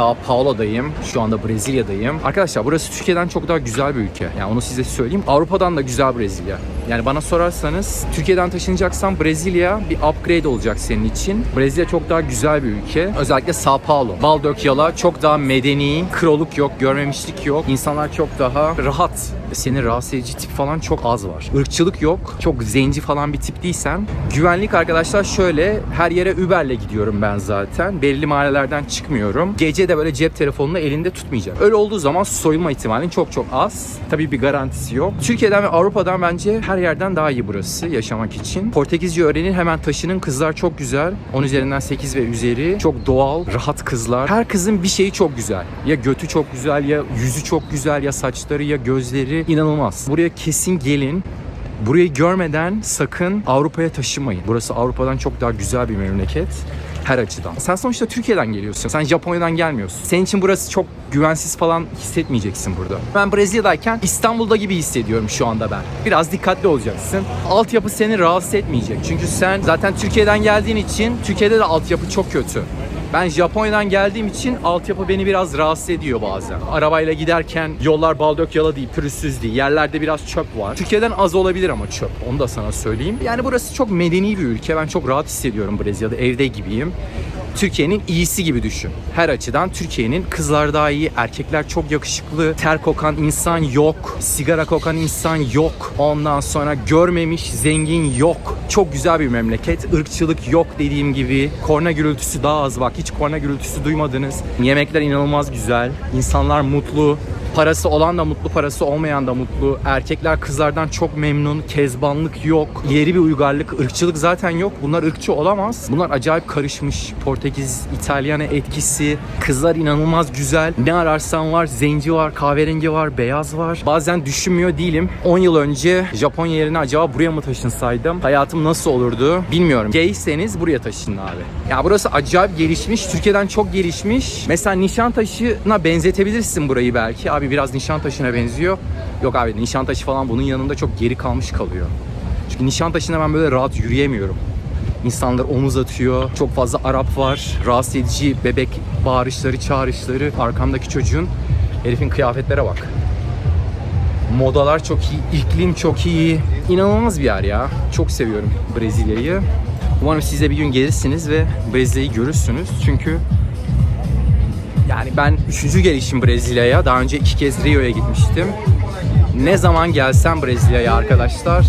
Sao Paulo'dayım. Şu anda Brezilya'dayım. Arkadaşlar burası Türkiye'den çok daha güzel bir ülke. Yani onu size söyleyeyim. Avrupa'dan da güzel Brezilya. Yani bana sorarsanız Türkiye'den taşınacaksan Brezilya bir upgrade olacak senin için. Brezilya çok daha güzel bir ülke. Özellikle Sao Paulo. Bal dök yala çok daha medeni. Kroluk yok, görmemişlik yok. İnsanlar çok daha rahat. Seni rahatsız edici tip falan çok az var. Irkçılık yok. Çok zenci falan bir tip değilsen. Güvenlik arkadaşlar şöyle her yere Uber'le gidiyorum ben zaten. Belirli mahallelerden çıkmıyorum. Gece de böyle cep telefonunu elinde tutmayacağım. Öyle olduğu zaman soyulma ihtimalin çok çok az. Tabii bir garantisi yok. Türkiye'den ve Avrupa'dan bence her yerden daha iyi burası yaşamak için. Portekizce öğrenin hemen taşının kızlar çok güzel. 10 üzerinden 8 ve üzeri. Çok doğal, rahat kızlar. Her kızın bir şeyi çok güzel. Ya götü çok güzel ya yüzü çok güzel ya saçları ya gözleri inanılmaz. Buraya kesin gelin. Burayı görmeden sakın Avrupa'ya taşımayın. Burası Avrupa'dan çok daha güzel bir memleket. Her açıdan. Sen sonuçta Türkiye'den geliyorsun. Sen Japonya'dan gelmiyorsun. Senin için burası çok güvensiz falan hissetmeyeceksin burada. Ben Brezilya'dayken İstanbul'da gibi hissediyorum şu anda ben. Biraz dikkatli olacaksın. Altyapı seni rahatsız etmeyecek. Çünkü sen zaten Türkiye'den geldiğin için Türkiye'de de altyapı çok kötü. Ben Japonya'dan geldiğim için altyapı beni biraz rahatsız ediyor bazen. Arabayla giderken yollar baldök yala değil, pürüzsüz değil. Yerlerde biraz çöp var. Türkiye'den az olabilir ama çöp. Onu da sana söyleyeyim. Yani burası çok medeni bir ülke. Ben çok rahat hissediyorum Brezilya'da. Evde gibiyim. Türkiye'nin iyisi gibi düşün. Her açıdan Türkiye'nin kızlar daha iyi, erkekler çok yakışıklı, ter kokan insan yok, sigara kokan insan yok. Ondan sonra görmemiş zengin yok. Çok güzel bir memleket. Irkçılık yok dediğim gibi. Korna gürültüsü daha az bak. Hiç korna gürültüsü duymadınız. Yemekler inanılmaz güzel. İnsanlar mutlu. Parası olan da mutlu, parası olmayan da mutlu. Erkekler kızlardan çok memnun. Kezbanlık yok. İleri bir uygarlık, ırkçılık zaten yok. Bunlar ırkçı olamaz. Bunlar acayip karışmış. Portekiz, İtalyan etkisi. Kızlar inanılmaz güzel. Ne ararsan var. Zenci var, kahverengi var, beyaz var. Bazen düşünmüyor değilim. 10 yıl önce Japonya yerine acaba buraya mı taşınsaydım? Hayatım nasıl olurdu? Bilmiyorum. Gayseniz buraya taşının abi. Ya burası acayip gelişmiş. Türkiye'den çok gelişmiş. Mesela Nişantaşı'na benzetebilirsin burayı belki. Abi biraz Nişantaşı'na benziyor. Yok abi Nişantaşı falan bunun yanında çok geri kalmış kalıyor. Çünkü Nişantaşı'nda ben böyle rahat yürüyemiyorum. İnsanlar omuz atıyor. Çok fazla Arap var. Rahatsız edici bebek bağırışları, çağrışları. Arkamdaki çocuğun herifin kıyafetlere bak. Modalar çok iyi, iklim çok iyi. İnanılmaz bir yer ya. Çok seviyorum Brezilya'yı. Umarım siz de bir gün gelirsiniz ve Brezilya'yı görürsünüz. Çünkü yani ben üçüncü gelişim Brezilya'ya. Daha önce iki kez Rio'ya gitmiştim. Ne zaman gelsem Brezilya'ya arkadaşlar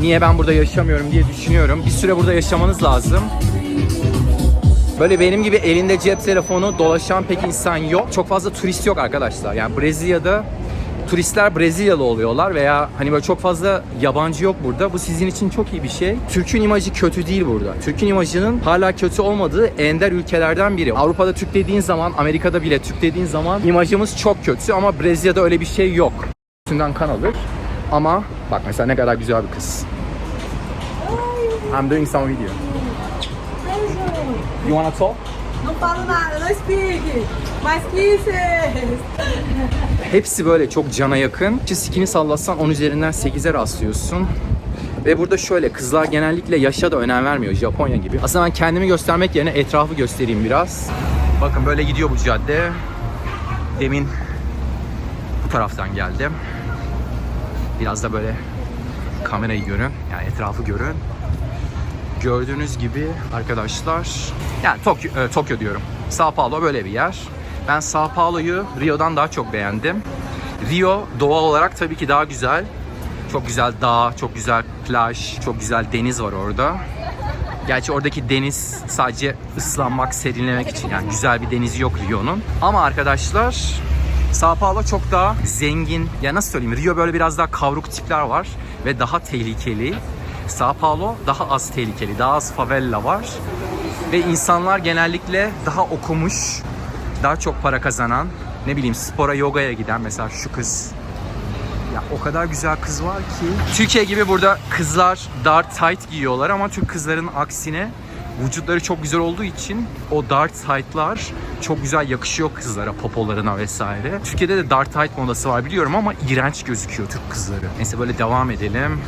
niye ben burada yaşamıyorum diye düşünüyorum. Bir süre burada yaşamanız lazım. Böyle benim gibi elinde cep telefonu dolaşan pek insan yok. Çok fazla turist yok arkadaşlar. Yani Brezilya'da turistler Brezilyalı oluyorlar veya hani böyle çok fazla yabancı yok burada. Bu sizin için çok iyi bir şey. Türk'ün imajı kötü değil burada. Türk'ün imajının hala kötü olmadığı ender ülkelerden biri. Avrupa'da Türk dediğin zaman, Amerika'da bile Türk dediğin zaman imajımız çok kötü ama Brezilya'da öyle bir şey yok. Üstünden kan alır. Ama bak mesela ne kadar güzel bir kız. I'm doing some video. You wanna talk? Não falo nada, speak. Mas kisses. Hepsi böyle çok cana yakın. Skini sallatsan 10 üzerinden 8'e rastlıyorsun. Ve burada şöyle kızlar genellikle yaşa da önem vermiyor Japonya gibi. Aslında ben kendimi göstermek yerine etrafı göstereyim biraz. Bakın böyle gidiyor bu cadde. Demin bu taraftan geldim. Biraz da böyle kamerayı görün. Yani etrafı görün. Gördüğünüz gibi arkadaşlar yani Tokyo, e, Tokyo diyorum. Sao Paulo böyle bir yer. Ben Sao Paulo'yu Rio'dan daha çok beğendim. Rio doğal olarak tabii ki daha güzel. Çok güzel dağ, çok güzel plaj, çok güzel deniz var orada. Gerçi oradaki deniz sadece ıslanmak, serinlemek için yani güzel bir denizi yok Rio'nun. Ama arkadaşlar Sao Paulo çok daha zengin. Ya nasıl söyleyeyim? Rio böyle biraz daha kavruk tipler var ve daha tehlikeli. Sao Paulo daha az tehlikeli, daha az favela var. Ve insanlar genellikle daha okumuş, daha çok para kazanan, ne bileyim spora, yogaya giden mesela şu kız. Ya o kadar güzel kız var ki. Türkiye gibi burada kızlar dar tight giyiyorlar ama Türk kızların aksine vücutları çok güzel olduğu için o dar tight'lar çok güzel yakışıyor kızlara, popolarına vesaire. Türkiye'de de dar tight modası var biliyorum ama iğrenç gözüküyor Türk kızları. Neyse böyle devam edelim.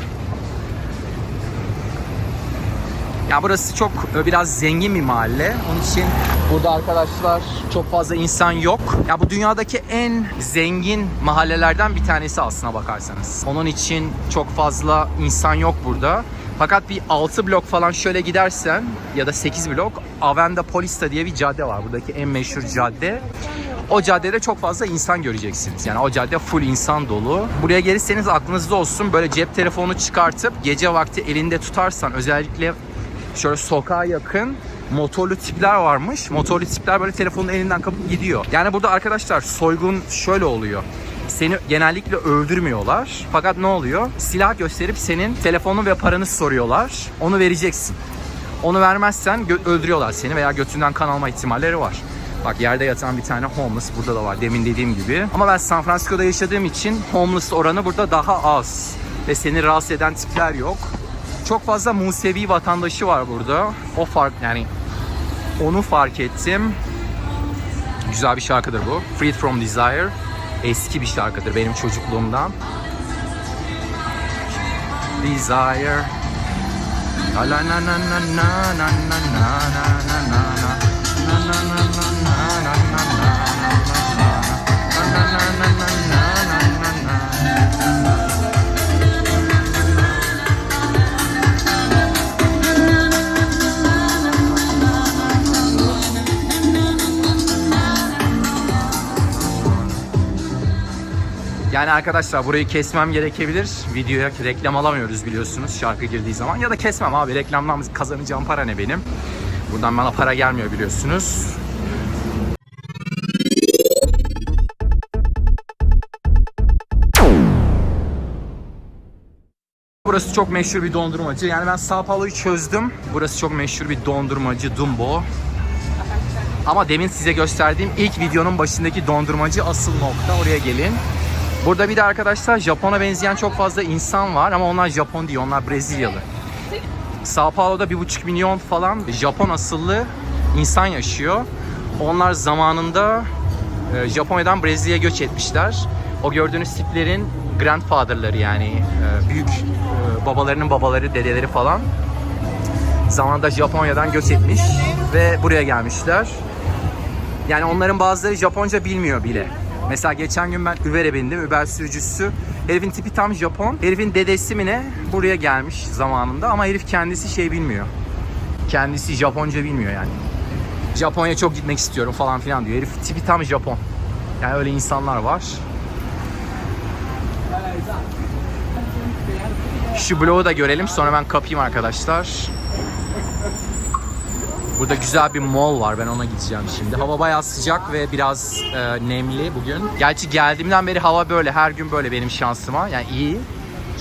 Ya burası çok e, biraz zengin bir mahalle. Onun için burada arkadaşlar çok fazla insan yok. Ya bu dünyadaki en zengin mahallelerden bir tanesi aslına bakarsanız. Onun için çok fazla insan yok burada. Fakat bir 6 blok falan şöyle gidersen ya da 8 blok Avenda Polista diye bir cadde var. Buradaki en meşhur cadde. O caddede çok fazla insan göreceksiniz. Yani o cadde full insan dolu. Buraya gelirseniz aklınızda olsun böyle cep telefonu çıkartıp gece vakti elinde tutarsan özellikle şöyle sokağa yakın motorlu tipler varmış. Motorlu tipler böyle telefonun elinden kapıp gidiyor. Yani burada arkadaşlar soygun şöyle oluyor. Seni genellikle öldürmüyorlar. Fakat ne oluyor? Silah gösterip senin telefonun ve paranı soruyorlar. Onu vereceksin. Onu vermezsen öldürüyorlar seni veya götünden kan alma ihtimalleri var. Bak yerde yatan bir tane homeless burada da var demin dediğim gibi. Ama ben San Francisco'da yaşadığım için homeless oranı burada daha az. Ve seni rahatsız eden tipler yok. Çok fazla Musevi vatandaşı var burada. O fark yani onu fark ettim. Güzel bir şarkıdır bu. Freed from Desire. Eski bir şarkıdır benim çocukluğumdan. Desire. La la na na na na na na na na na na na. Na na na na na na na na na na. Na Yani arkadaşlar burayı kesmem gerekebilir. Videoya reklam alamıyoruz biliyorsunuz şarkı girdiği zaman. Ya da kesmem abi reklamdan kazanacağım para ne benim. Buradan bana para gelmiyor biliyorsunuz. Burası çok meşhur bir dondurmacı. Yani ben Sao Paulo'yu çözdüm. Burası çok meşhur bir dondurmacı Dumbo. Ama demin size gösterdiğim ilk videonun başındaki dondurmacı asıl nokta. Oraya gelin. Burada bir de arkadaşlar Japon'a benzeyen çok fazla insan var ama onlar Japon değil, onlar Brezilyalı. Sao Paulo'da 1,5 milyon falan Japon asıllı insan yaşıyor. Onlar zamanında e, Japonya'dan Brezilya'ya göç etmişler. O gördüğünüz tiplerin grandfatherları yani e, büyük e, babalarının babaları, dedeleri falan zamanında Japonya'dan göç etmiş ve buraya gelmişler. Yani onların bazıları Japonca bilmiyor bile. Mesela geçen gün ben Uber'e bindim. Uber sürücüsü. Herifin tipi tam Japon. Herifin dedesi mi ne buraya gelmiş zamanında ama herif kendisi şey bilmiyor. Kendisi Japonca bilmiyor yani. Japonya çok gitmek istiyorum falan filan diyor. Herif tipi tam Japon. Yani öyle insanlar var. Şu bloğu da görelim sonra ben kapayım arkadaşlar. Burada güzel bir mall var. Ben ona gideceğim şimdi. Hava bayağı sıcak ve biraz e, nemli bugün. Gerçi geldiğimden beri hava böyle. Her gün böyle benim şansıma. Yani iyi.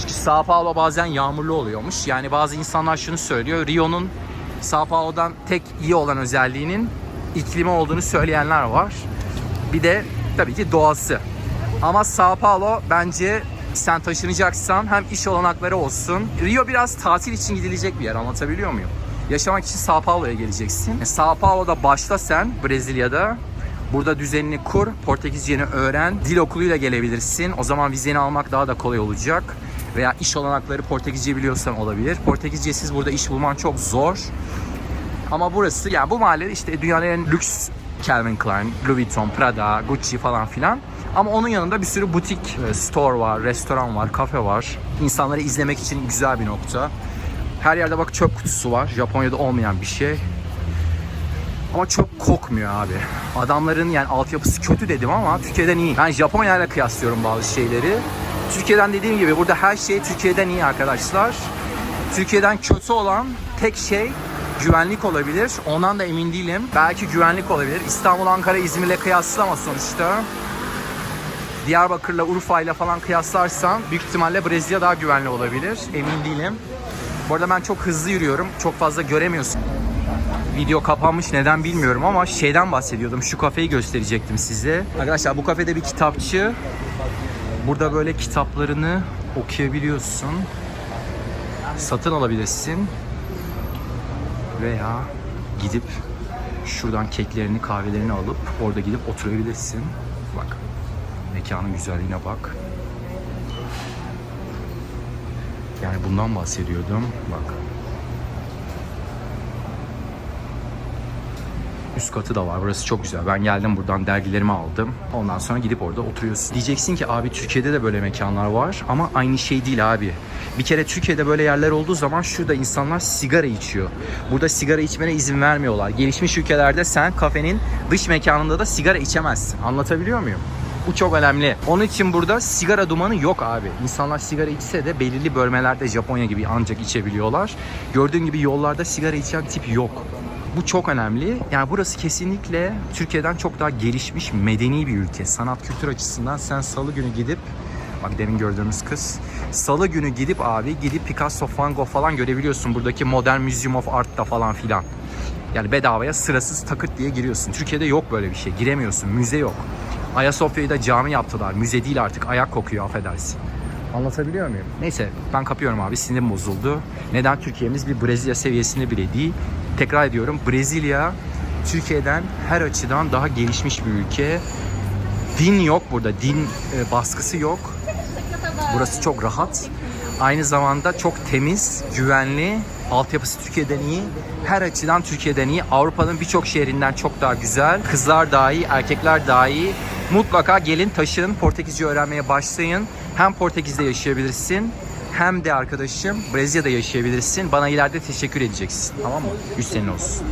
Çünkü Sao Paulo bazen yağmurlu oluyormuş. Yani bazı insanlar şunu söylüyor. Rio'nun Sao Paulo'dan tek iyi olan özelliğinin iklimi olduğunu söyleyenler var. Bir de tabii ki doğası. Ama Sao Paulo bence sen taşınacaksan hem iş olanakları olsun. Rio biraz tatil için gidilecek bir yer anlatabiliyor muyum? Yaşamak için Sao Paulo'ya geleceksin. E, Sao Paulo'da başla sen Brezilya'da. Burada düzenini kur, Portekizceni öğren. Dil okuluyla gelebilirsin. O zaman vizeni almak daha da kolay olacak. Veya iş olanakları Portekizce biliyorsan olabilir. Portekizcesiz burada iş bulman çok zor. Ama burası yani bu mahallede işte dünyanın en lüks Calvin Klein, Louis Vuitton, Prada, Gucci falan filan. Ama onun yanında bir sürü butik e, store var, restoran var, kafe var. İnsanları izlemek için güzel bir nokta. Her yerde bak çöp kutusu var. Japonya'da olmayan bir şey. Ama çok kokmuyor abi. Adamların yani altyapısı kötü dedim ama Türkiye'den iyi. Ben Japonya ile kıyaslıyorum bazı şeyleri. Türkiye'den dediğim gibi burada her şey Türkiye'den iyi arkadaşlar. Türkiye'den kötü olan tek şey güvenlik olabilir. Ondan da emin değilim. Belki güvenlik olabilir. İstanbul, Ankara, İzmir'le kıyaslama sonuçta. Diyarbakır'la, Urfa'yla falan kıyaslarsan büyük ihtimalle Brezilya daha güvenli olabilir. Emin değilim. Bu arada ben çok hızlı yürüyorum. Çok fazla göremiyorsun. Video kapanmış neden bilmiyorum ama şeyden bahsediyordum. Şu kafeyi gösterecektim size. Arkadaşlar bu kafede bir kitapçı. Burada böyle kitaplarını okuyabiliyorsun. Satın alabilirsin. Veya gidip şuradan keklerini, kahvelerini alıp orada gidip oturabilirsin. Bak. Mekanın güzelliğine bak. Yani bundan bahsediyordum. Bak. Üst katı da var. Burası çok güzel. Ben geldim buradan dergilerimi aldım. Ondan sonra gidip orada oturuyorsun. Diyeceksin ki abi Türkiye'de de böyle mekanlar var ama aynı şey değil abi. Bir kere Türkiye'de böyle yerler olduğu zaman şurada insanlar sigara içiyor. Burada sigara içmene izin vermiyorlar. Gelişmiş ülkelerde sen kafenin dış mekanında da sigara içemezsin. Anlatabiliyor muyum? Bu çok önemli. Onun için burada sigara dumanı yok abi. İnsanlar sigara içse de belirli bölmelerde Japonya gibi ancak içebiliyorlar. Gördüğün gibi yollarda sigara içen tip yok. Bu çok önemli. Yani burası kesinlikle Türkiye'den çok daha gelişmiş, medeni bir ülke. Sanat kültür açısından sen salı günü gidip Bak demin gördüğümüz kız. Salı günü gidip abi gidip Picasso, Van Gogh falan görebiliyorsun. Buradaki Modern Museum of Art'ta falan filan. Yani bedavaya sırasız takırt diye giriyorsun. Türkiye'de yok böyle bir şey. Giremiyorsun. Müze yok. Ayasofya'yı da cami yaptılar. Müze değil artık. Ayak kokuyor affedersin. Anlatabiliyor muyum? Neyse ben kapıyorum abi. Sinirim bozuldu. Neden Türkiye'miz bir Brezilya seviyesinde bile değil. Tekrar ediyorum. Brezilya Türkiye'den her açıdan daha gelişmiş bir ülke. Din yok burada. Din e, baskısı yok. Burası çok rahat. Aynı zamanda çok temiz, güvenli. Altyapısı Türkiye'den iyi. Her açıdan Türkiye'den iyi. Avrupa'nın birçok şehrinden çok daha güzel. Kızlar daha iyi, erkekler daha iyi. Mutlaka gelin taşın, Portekizce öğrenmeye başlayın. Hem Portekiz'de yaşayabilirsin hem de arkadaşım Brezilya'da yaşayabilirsin. Bana ileride teşekkür edeceksin. Tamam mı? Güç senin olsun.